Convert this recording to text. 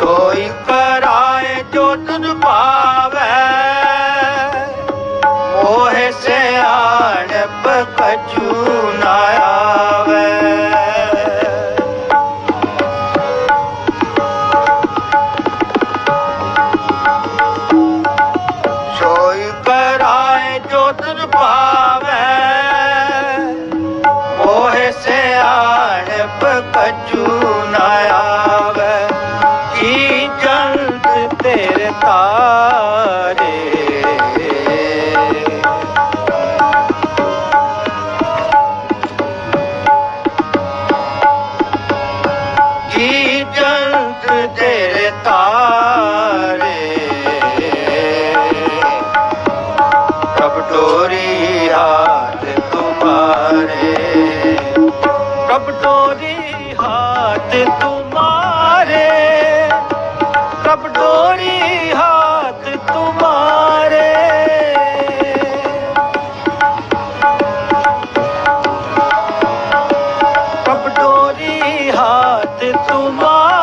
ਸੋਈ ਕਰਾਏ ਜੋ ਤੁਧ ਪਾਵੇ ਮੋਹ ਸਿਆਣ ਪਕਚੂ ਨਾ ਆਵੇ। ਸੋਈ ਕਰਾਏ ਜੋ ਤੁਧ ਪਾਵੇ ਮੋਹ ਸਿਆਣ ਨਾ हाथ तुम्हारे सब डोरी हाथ तुम्हारे सब डोरी हाथ तुम्हारे